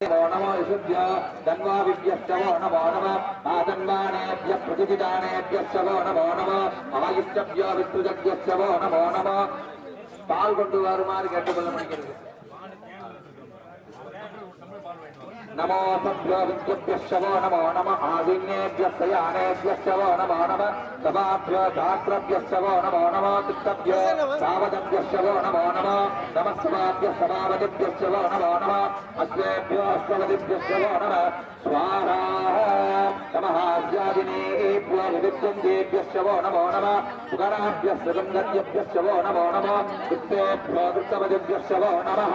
णमायुषुभ्य धन्वाभिभ्यश्च वो नमो नमः आजन्मानेभ्यः प्रतिदिदानेभ्यश्च वो नमो नमः आयुष्टभ्य विष्णुजज्ञश्च वो नमो नमः పాల్గొంటువారు మారి గడ్డబల్ల మణికరు నమో సభ్యో విద్యుభ్యశ్చవో నమో నమ ఆదిన్యేభ్య ప్రయాణేభ్యశ్చవో నమో నమ సభాభ్యో ధాత్రభ్యశ్చవో నమో నమ చిత్తభ్యో సావదభ్యశ్చవో నమో నమ. నమస్వాభ్య సమావదిభ్యశ్చ వో నమో నమ అశ్వేభ్యోస్వదిభ్యశ్చ వో నమ స్వాహ నమః ఆజ్యాదినేభ్యో వివిద్యంతేభ్యశ్చ వో నమో నమ సుగరాభ్య సుగంధత్యభ్యశ్చ వో నమో నమ విత్తేభ్యో వృత్తమదిభ్యశ్చ వో నమః.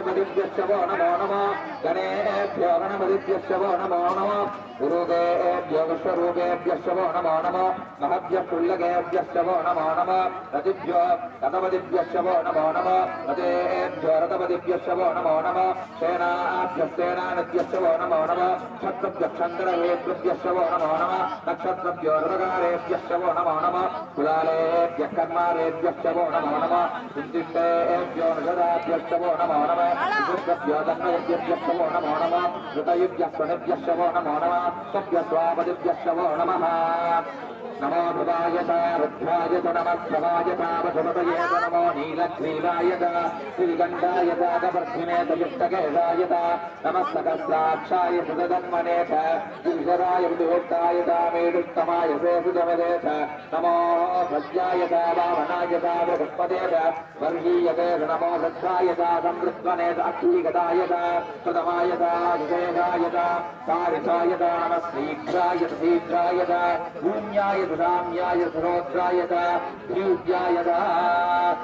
वित्तेभ्यो वृत्तवदिभ्यश्च वो नमः नमो राजेभ्यो राजपदिभ्यश्च वो नमो नमः गणेभ्यो गणपतिभ्यश्च वो नमो नमः गुरुदेभ्यो विश्वरूपेभ्यश्च वो नमो नमः महभ्यः कुल्लकेभ्यश्च वो नमो नमः रतिभ्यो रथपतिभ्यश्च वो नमो नमः रतेभ्यो रथपतिभ्यश्च वो नमो नमः सेनाभ्यस्तेनानद्यश्च वो नमो नमः क्षत्रभ्यक्षन्द्रवेभ्यश्च वो नमो नमः नक्षत्रभ्यो ऋतकारेभ्यश्च वो नमो नमः कुलालेभ्यः कर्मारेभ्यश्च वो नमो नमः सिद्धिष्टेभ्यो निषदाभ्यश्च वो नमो नमः ृतयुभ्यस्वो नमो नमः ऋतयुभ्यस्वनिभ्यश्वो नमो नमः सभ्यस्वापदिभ्यश्वो नमः नमो भुवायता रुद्रायत नमस्वायतावसुमतयेत नमो नीलग्रीवायत श्रीगण्डायतागपर्धिनेतयुक्तकेशायत नमो सज्जायता वामनायता वृत्पदेत वर्गीयते नमो सज्जायता संवृत्वनेत अक्षीगतायत प्रथमायता विशेषायत कारितायत च भूम्याय च